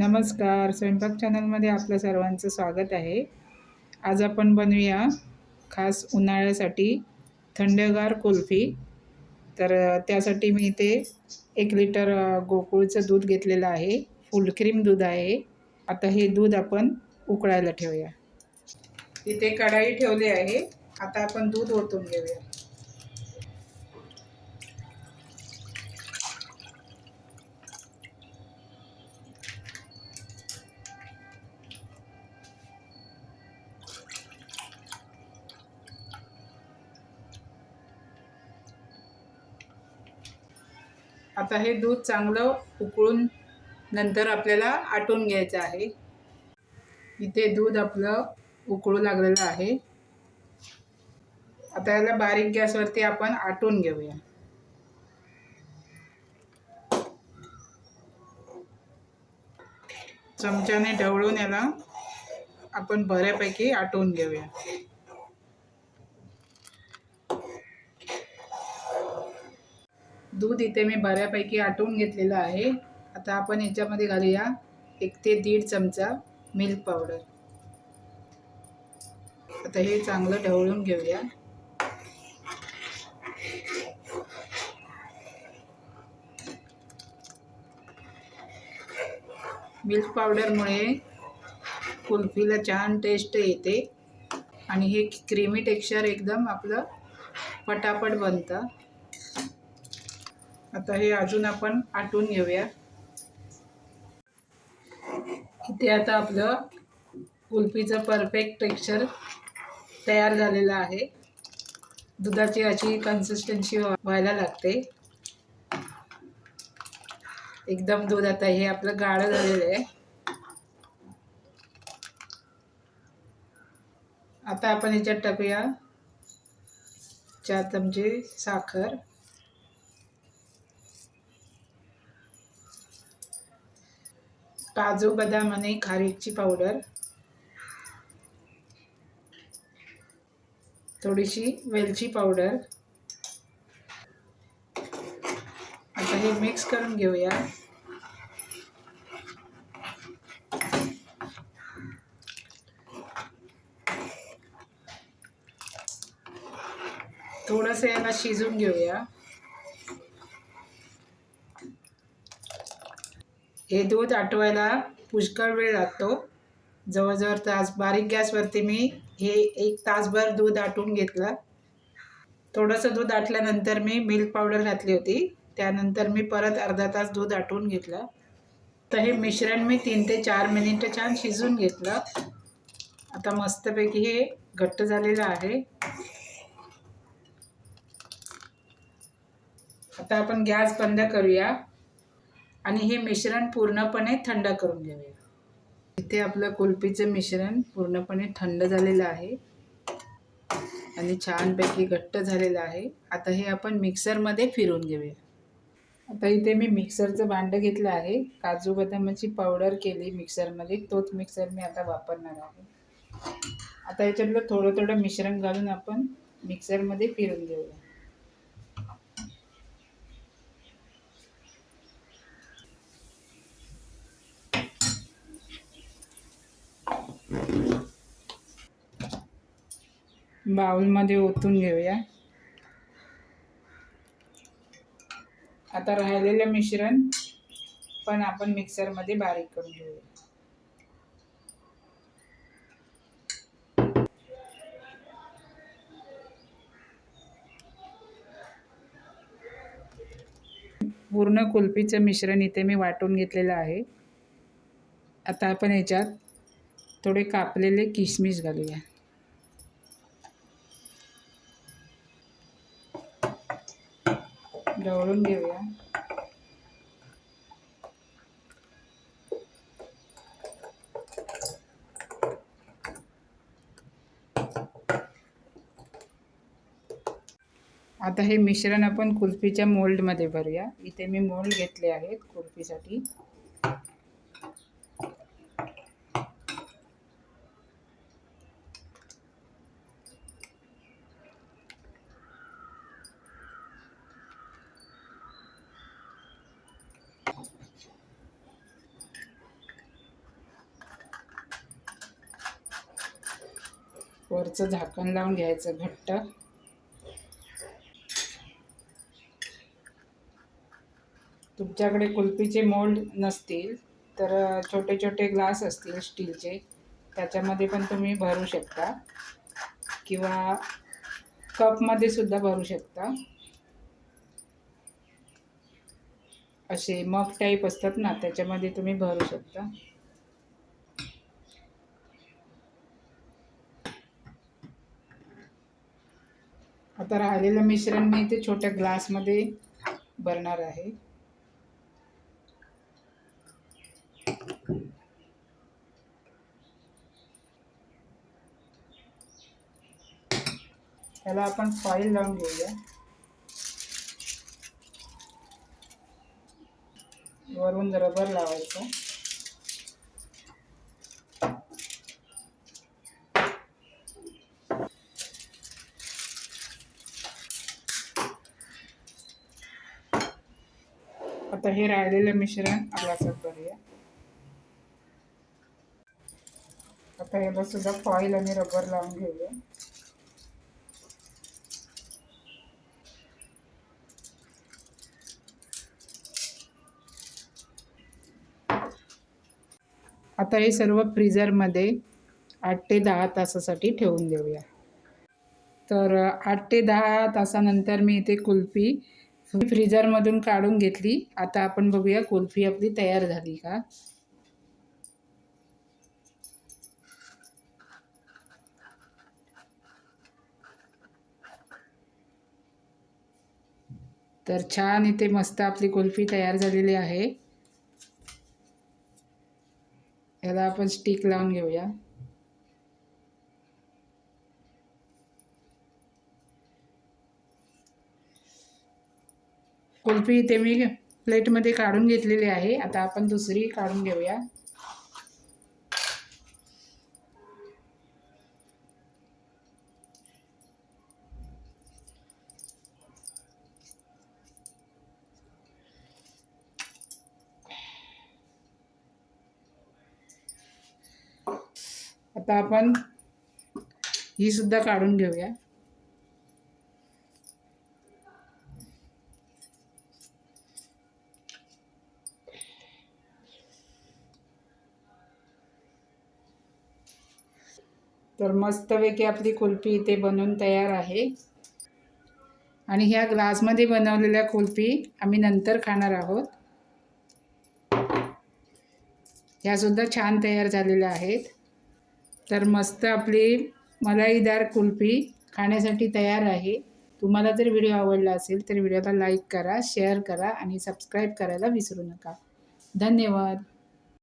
नमस्कार. स्वयंपाक चॅनलमध्ये आपलं सर्वांचं स्वागत आहे. आज आपण बनवूया खास उन्हाळ्यासाठी थंडगार कुल्फी. तर त्यासाठी मी इथे एक लिटर गोकुळचं दूध घेतलेलं आहे. फुल क्रीम दूध आहे. आता हे दूध आपण उकळायला ठेवूया. इथे कढाई ठेवली आहे. आता आपण दूध ओतून घेऊया. आता हे दूध चांगलं उकळून नंतर आपल्याला आटून घ्यायचं आहे. इथे दूध आपलं उकळू लागलेलं आहे. आता याला बारीक गॅसवरती आपण आटून घेऊया. चमच्याने ढवळून याला आपण बऱ्यापैकी आटवून घेऊया. दूध इथे मी बऱ्यापैकी आटवून घेतलेलं आहे. आता आपण याच्यामध्ये घालूया एक ते दीड चमचा मिल्क पावडर आता हे चांगलं ढवळून घेऊया. मिल्क पावडरमुळे कुल्फीला छान टेस्ट येते. आणि हे क्रीमी टेक्स्चर एकदम आपलं पटापट बनतं. आता हे अजून आपण आटून घेऊया. इथे आता आपलं कुल्फीचं परफेक्ट टेक्स्चर तयार झालेलं आहे. दुधाची अशी कन्सिस्टन्सी व्हायला लागते. एकदम दूध आता हे आपलं गाळं झालेलं आहे. आता आपण याच्यात टाकूया चार चमचे साखर. काजू बदाम आणि खारीकची पावडर थोडीशी वेलची पावडर आता हे मिक्स करून घेऊया. थोडंसं याला शिजून घेऊया. हे दूध आटवायला पुष्कळ वेळ लागतो. जवळजवळ तास बारीक गॅसवरती मी हे एक तासभर दूध आटून घेतलं. थोडंसं दूध आटल्यानंतर मी मिल्क पावडर घातली होती. त्यानंतर मी परत अर्धा तास दूध आटवून घेतलं. तर हे मिश्रण मी तीन ते चार मिनिटं छान शिजून घेतलं. आता मस्तपैकी हे घट्ट झालेलं आहे. आता आपण गॅस बंद करूया. आणि हे मिश्रण पूर्णपणे थंड करून घेऊया इथे आपलं कुल्फीचं मिश्रण पूर्णपणे थंड झालेलं आहे. आणि छानपैकी घट्ट झालेलं आहे. आता हे आपण मिक्सरमध्ये फिरून घेऊया. आता इथे मी मिक्सरचं भांडं घेतलं आहे. काजू बदामाची पावडर केली मिक्सरमध्ये. तोच मिक्सर मी आता वापरणार आहे. आता याच्यातलं थोडं थोडं मिश्रण घालून आपण मिक्सरमध्ये फिरून घेऊया. बाउलमध्ये ओतून घेऊया. आता राहिलेलं मिश्रण पण आपण मिक्सरमध्ये बारीक करून घेऊया. पूर्ण कुल्फीचं मिश्रण इथे मी वाटून घेतलेलं आहे. आता आपण याच्यात थोडे कापलेले किशमिश घालूया. ढवळून घेऊया. आता हे मिश्रण आपण कुल्फीच्या मोल्डमध्ये भरूया. इथे मी मोल्ड घेतले आहेत कुल्फीसाठी. वरचं झाकण लावून घ्यायचं घट्ट. तुमच्याकडे कुल्फीचे मोल्ड नसतील तर छोटे छोटे ग्लास असतील स्टीलचे त्याच्यामध्ये पण तुम्ही भरू शकता. किंवा कपमध्ये सुद्धा भरू शकता. असे मग टाईप असतात ना त्याच्यामध्ये तुम्ही भरू शकता. आता राहिलेलं मिश्रण मी ते छोट्या ग्लासमध्ये भरणार आहे. त्याला आपण फॉईल लावून घेऊया. वरून रबर लावायचं. आता हे राहिलेलं मिश्रण ग्लासात भरूया आता याला सुद्धा फॉईल आणि रबर लावून घेऊया. आता हे सर्व फ्रीजरमध्ये आठ ते दहा तासासाठी ठेवून देऊया. तर आठ ते दहा तासानंतर मी इथे कुल्फी फ्रीजरमधून काढून घेतली. आता आपण बघूया कुल्फी आपली तयार झाली का? तर छान इथे मस्त आपली कुल्फी तयार झालेली आहे. याला आपण स्टिक लावून घेऊया. कुल्फी इथे मी प्लेटमध्ये काढून घेतलेली आहे. आता आपण दुसरी काढून घेऊया. आता आपण ही सुद्धा काढून घेऊया. तर मस्तपैकी आपली कुल्फी इथे बनवून तयार आहे. आणि ह्या ग्लासमध्ये बनवलेल्या कुल्फी आम्ही नंतर खाणार आहोत. ह्यासुद्धा छान तयार झालेल्या आहेत. तर मस्त आपली मलाईदार कुल्फी खाण्यासाठी तयार आहे. तुम्हाला जर व्हिडिओ आवडला असेल तर व्हिडिओला लाईक करा शेअर करा आणि सबस्क्राईब करायला विसरू नका. धन्यवाद.